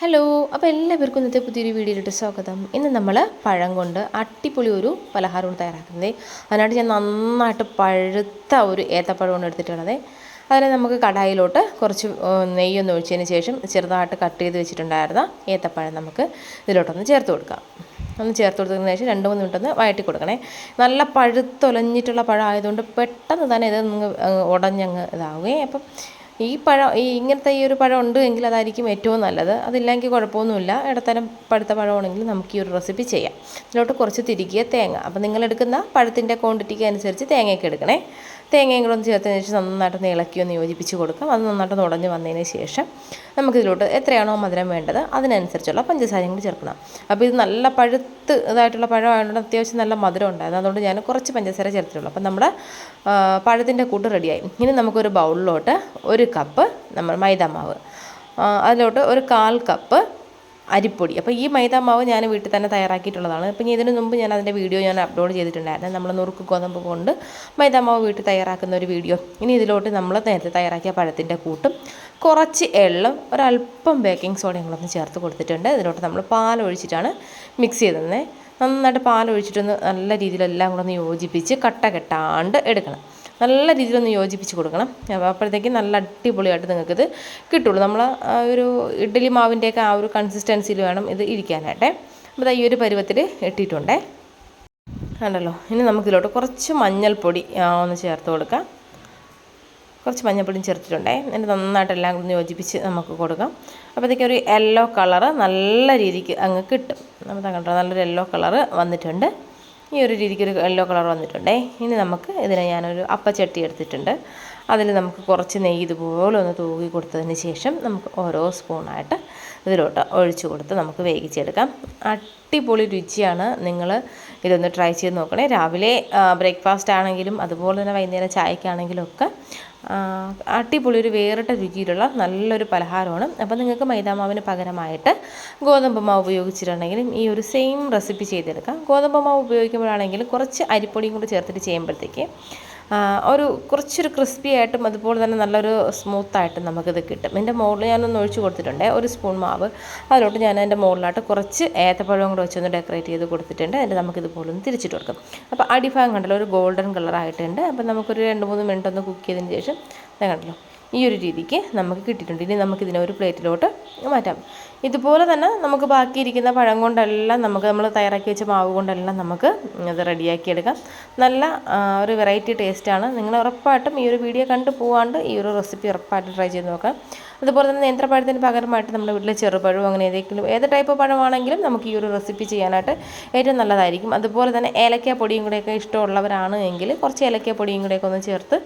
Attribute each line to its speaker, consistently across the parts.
Speaker 1: Hello അപ്പോൾ എല്ലാവർക്കും ഇന്നത്തെ പുതിയൊരു വീഡിയോയിലോട്ട് സ്വാഗതം. ഇന്ന് നമ്മൾ പഴം കൊണ്ട് അട്ടിപ്പൊളി ഒരു പലഹാരമാണ് തയ്യാറാക്കുന്നത്. അതിനായിട്ട് ഞാൻ നന്നായിട്ട് പഴുത്ത ഒരു ഏത്തപ്പഴമാണ് എടുത്തിട്ടുള്ളത്. അതിനെ നമുക്ക് കടായിലോട്ട് കുറച്ച് നെയ്യൊന്ന് ഒഴിച്ചതിന് ശേഷം ചെറുതായിട്ട് കട്ട് ചെയ്ത് വെച്ചിട്ടുണ്ടായിരുന്ന ഏത്തപ്പഴം നമുക്ക് ഇതിലോട്ടൊന്ന് ചേർത്ത് കൊടുക്കാം. ഒന്ന് ചേർത്ത് കൊടുത്തതിന് ശേഷം രണ്ട് മൂന്ന് മിനിറ്റ് ഒന്ന് വഴറ്റി കൊടുക്കണേ. നല്ല പഴുത്തൊലഞ്ഞിട്ടുള്ള പഴം ആയതുകൊണ്ട് പെട്ടെന്ന് തന്നെ ഇത് ഉടഞ്ഞങ്ങ് ഇതാവുകയും അപ്പം ഈ പഴം ഈ ഇങ്ങനത്തെ ഈ ഒരു പഴം ഉണ്ട് എങ്കിൽ അതായിരിക്കും ഏറ്റവും നല്ലത്. അതില്ലെങ്കിൽ കുഴപ്പമൊന്നുമില്ല. ഇടത്തരം പഴുത്ത പഴമാണെങ്കിൽ നമുക്ക് ഈ ഒരു റെസിപ്പി ചെയ്യാം. ഇതിലോട്ട് കുറച്ച് തിരികിയ തേങ്ങ. അപ്പോൾ നിങ്ങൾ എടുക്കുന്ന പഴത്തിന്റെ ക്വാണ്ടിറ്റിക്ക് അനുസരിച്ച് തേങ്ങയൊക്കെ എടുക്കണേ. തേങ്ങയും കൂടെ ഒന്ന് ചേർത്തതിന് ശേഷം നന്നായിട്ടൊന്ന് ഇളക്കി ഒന്ന് യോജിപ്പിച്ച് കൊടുക്കാം. അത് നന്നായിട്ട് ഉടഞ്ഞ് വന്നതിന് ശേഷം നമുക്കിതിലോട്ട് എത്രയാണോ മധുരം വേണ്ടത് അതിനനുസരിച്ചുള്ള പഞ്ചസാരയും കൂടി ചേർക്കണം. അപ്പോൾ ഇത് നല്ല പഴുത്ത് ഇതായിട്ടുള്ള പഴമായതുകൊണ്ട് അത്യാവശ്യം നല്ല മധുരം ഉണ്ടായിരുന്നു. അതുകൊണ്ട് ഞാൻ കുറച്ച് പഞ്ചസാര ചേർത്തിട്ടുള്ളൂ. അപ്പം നമ്മുടെ പഴത്തിന്റെ കൂട്ട് റെഡിയായി. ഇനി നമുക്കൊരു ബൗളിലോട്ട് ഒരു കപ്പ് നമ്മൾ മൈദ മാവ് അതിലോട്ട് ഒരു കാൽ കപ്പ് അരിപ്പൊടി. അപ്പോൾ ഈ മൈദാമാവ് ഞാൻ വീട്ടിൽ തന്നെ തയ്യാറാക്കിയിട്ടുള്ളതാണ്. അപ്പം ഇതിന് മുമ്പ് ഞാൻ അതിന്റെ വീഡിയോ ഞാൻ അപ്ലോഡ് ചെയ്തിട്ടുണ്ടായിരുന്നു. നമ്മൾ നുറുക്ക് ഗോതമ്പ് കൊണ്ട് മൈദാമാവ് വീട്ടിൽ തയ്യാറാക്കുന്ന ഒരു വീഡിയോ ഇനി ഇതിലോട്ട് നമ്മൾ നേരത്തെ തയ്യാറാക്കിയ പഴത്തിന്റെ കൂട്ടും കുറച്ച് എള്ളും ഒരല്പം ബേക്കിംഗ് സോഡയും ഒന്ന് ചേർത്ത് കൊടുത്തിട്ടുണ്ട്. ഇതിലോട്ട് നമ്മൾ പാൽ ഒഴിച്ചിട്ടാണ് മിക്സ് ചെയ്തത് നന്നായിട്ട് പാൽ ഒഴിച്ചിട്ടൊന്ന് നല്ല രീതിയിലെല്ലാം കൂടെ ഒന്ന് യോജിപ്പിച്ച് കട്ട കെട്ടാണ്ട് എടുക്കണം. നല്ല രീതിയിലൊന്ന് യോജിപ്പിച്ച് കൊടുക്കണം. അപ്പോൾ അപ്പോഴത്തേക്കും നല്ല അടിപൊളിയായിട്ട് നിങ്ങൾക്കിത് കിട്ടുള്ളൂ. നമ്മൾ ആ ഒരു ഇഡ്ഡലി മാവിന്റെയൊക്കെ ആ ഒരു കൺസിസ്റ്റൻസിയിൽ വേണം ഇത് ഇരിക്കാനായിട്ടേ. അപ്പോൾ ഈ ഒരു പരുവത്തിൽ ഇട്ടിട്ടുണ്ടേ. കണ്ടല്ലോ? ഇനി നമുക്കിതിലോട്ട് കുറച്ച് മഞ്ഞൾപ്പൊടി ഒന്ന് ചേർത്ത് കൊടുക്കാം. കുറച്ച് മഞ്ഞൾപ്പൊടിയും ചേർത്തിട്ടുണ്ടേ. എന്നിട്ട് നന്നായിട്ട് എല്ലാം കൂടി യോജിപ്പിച്ച് നമുക്ക് കൊടുക്കാം. അപ്പോഴത്തേക്കും ഒരു യെല്ലോ കളറ് നല്ല രീതിക്ക് അങ്ങ് കിട്ടും. നമുക്ക് കണ്ടോ? നല്ലൊരു യെല്ലോ കളറ് വന്നിട്ടുണ്ട്. ഈ ഒരു രീതിക്ക് ഒരു യെല്ലോ കളർ വന്നിട്ടുണ്ടേ. ഇനി നമുക്ക് ഇതിനെ ഞാനൊരു അപ്പച്ചട്ടി എടുത്തിട്ടുണ്ട്. അതിൽ നമുക്ക് കുറച്ച് നെയ്യ് ഇതുപോലെ ഒന്ന് തൂകി കൊടുത്തതിന് ശേഷം നമുക്ക് ഓരോ സ്പൂണായിട്ട് ഇതിലോട്ട് ഒഴിച്ചു കൊടുത്ത് നമുക്ക് വേവിച്ചെടുക്കാം. അടിപൊളി രുചിയാണ്. നിങ്ങൾ ഇതൊന്ന് ട്രൈ ചെയ്ത് നോക്കണേ. രാവിലെ ബ്രേക്ക്ഫാസ്റ്റ് ആണെങ്കിലും അതുപോലെ തന്നെ വൈകുന്നേരം ചായക്കാണെങ്കിലും ഒക്കെ അടിപൊളി ഒരു വേറിട്ട രുചിയിലുള്ള നല്ലൊരു പലഹാരമാണ്. അപ്പോൾ നിങ്ങൾക്ക് മൈദാമാവിന് പകരമായിട്ട് ഗോതമ്പ് മാവ് ഉപയോഗിച്ചിട്ടുണ്ടെങ്കിലും ഈ ഒരു സെയിം റെസിപ്പി ചെയ്തെടുക്കാം. ഗോതമ്പ് മാവ് ഉപയോഗിക്കുമ്പോഴാണെങ്കിലും കുറച്ച് അരിപ്പൊടിയും കൂടി ചേർത്തിട്ട് ചെയ്യുമ്പോഴത്തേക്ക് ഒരു കുറച്ചൊരു ക്രിസ്പി ആയിട്ടും അതുപോലെ തന്നെ നല്ലൊരു സ്മൂത്തായിട്ടും നമുക്കിത് കിട്ടും. എന്റെ മുകളിൽ ഞാനൊന്ന് ഒഴിച്ച് കൊടുത്തിട്ടുണ്ട്. ഒരു സ്പൂൺ മാവ്. അതിലോട്ട് ഞാൻ എന്റെ മുകളിലായിട്ട് കുറച്ച് ഏത്തപ്പഴവും കൂടെ വെച്ചൊന്ന് ഡെക്കറേറ്റ് ചെയ്ത് കൊടുത്തിട്ടുണ്ട്. എന്നിട്ട് നമുക്കിതുപോലെ ഒന്ന് തിരിച്ചിട്ട് കൊടുക്കും. അപ്പോൾ അടിഭാഗം കണ്ടല്ലോ ഒരു ഗോൾഡൻ കളറായിട്ടുണ്ട് അപ്പോൾ നമുക്കൊരു രണ്ട് മൂന്ന് മിനിറ്റ് ഒന്ന് കുക്ക് ചെയ്തതിന് ശേഷം കണ്ടല്ലോ. ഈ ഒരു രീതിക്ക് നമുക്ക് കിട്ടിയിട്ടുണ്ട്. ഇനി നമുക്കിതിനെ ഒരു പ്ലേറ്റിലോട്ട് മാറ്റാം. ഇതുപോലെ തന്നെ നമുക്ക് ബാക്കിയിരിക്കുന്ന പഴം കൊണ്ടെല്ലാം നമുക്ക് നമ്മൾ തയ്യാറാക്കി വെച്ച മാവ് കൊണ്ടെല്ലാം നമുക്ക് ഇത് റെഡിയാക്കി എടുക്കാം. നല്ല ഒരു വെറൈറ്റി ടേസ്റ്റാണ് നിങ്ങൾ ഉറപ്പായിട്ടും ഈ ഒരു വീഡിയോ കണ്ടു പോകാണ്ട് ഈ ഒരു റെസിപ്പി ഉറപ്പായിട്ട് ട്രൈ ചെയ്ത് നോക്കാം. അതുപോലെ തന്നെ നേന്ത്രപ്പഴത്തിന് പകരമായിട്ട് നമ്മുടെ വീട്ടിലെ ചെറുപഴവും അങ്ങനെ ഏതെങ്കിലും ഏത് ടൈപ്പ് പഴമാണെങ്കിലും നമുക്ക് ഈ ഒരു റെസിപ്പി ചെയ്യാനായിട്ട് ഏറ്റവും നല്ലതായിരിക്കും. അതുപോലെ തന്നെ ഏലക്ക പൊടിയും കൂടെയൊക്കെ ഇഷ്ടമുള്ളവരാണ് എങ്കിൽ കുറച്ച് ഏലക്ക പൊടിയും കൂടെയൊക്കെ ഒന്ന് ചേർത്ത്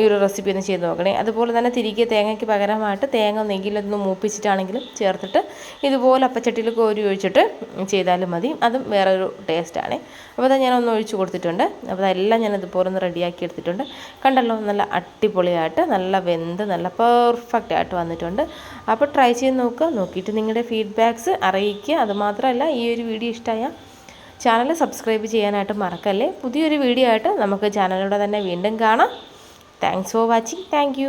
Speaker 1: ഈ ഒരു റെസിപ്പി ഒന്ന് ചെയ്ത് നോക്കണേ. അതുപോലെ തന്നെ തിരികെ തേങ്ങയ്ക്ക് പകരമായിട്ട് തേങ്ങ നെയ്യിലൊന്ന് മൂപ്പിച്ചിട്ടാണെങ്കിലും ചേർത്തിട്ട് ഇതുപോലെ അപ്പച്ചട്ടിയിൽ കോരി ഒഴിച്ചിട്ട് ചെയ്താലും മതി. അതും വേറൊരു ടേസ്റ്റാണ് അപ്പോൾ അത് ഞാനൊന്ന് ഒഴിച്ചു കൊടുത്തിട്ടുണ്ട്. അപ്പോൾ അതെല്ലാം ഞാൻ ഇതുപോലെ ഒന്ന് റെഡിയാക്കി എടുത്തിട്ടുണ്ട്. കണ്ടല്ലോ നല്ല അടിപൊളിയായിട്ട് നല്ല വെന്ത് നല്ല പെർഫെക്റ്റ് ആയിട്ട് വന്നിട്ടുണ്ട്. അപ്പോൾ ട്രൈ ചെയ്ത് നോക്കുക. നോക്കിയിട്ട് നിങ്ങളുടെ ഫീഡ്ബാക്ക്സ് അറിയിക്കുക. അതുമാത്രമല്ല ഈ ഒരു വീഡിയോ ഇഷ്ടമായ ചാനൽ സബ്സ്ക്രൈബ് ചെയ്യാനായിട്ട് മറക്കല്ലേ. പുതിയൊരു വീഡിയോ ആയിട്ട് നമുക്ക് ചാനലിലൂടെ തന്നെ വീണ്ടും കാണാം. Thanks for watching thank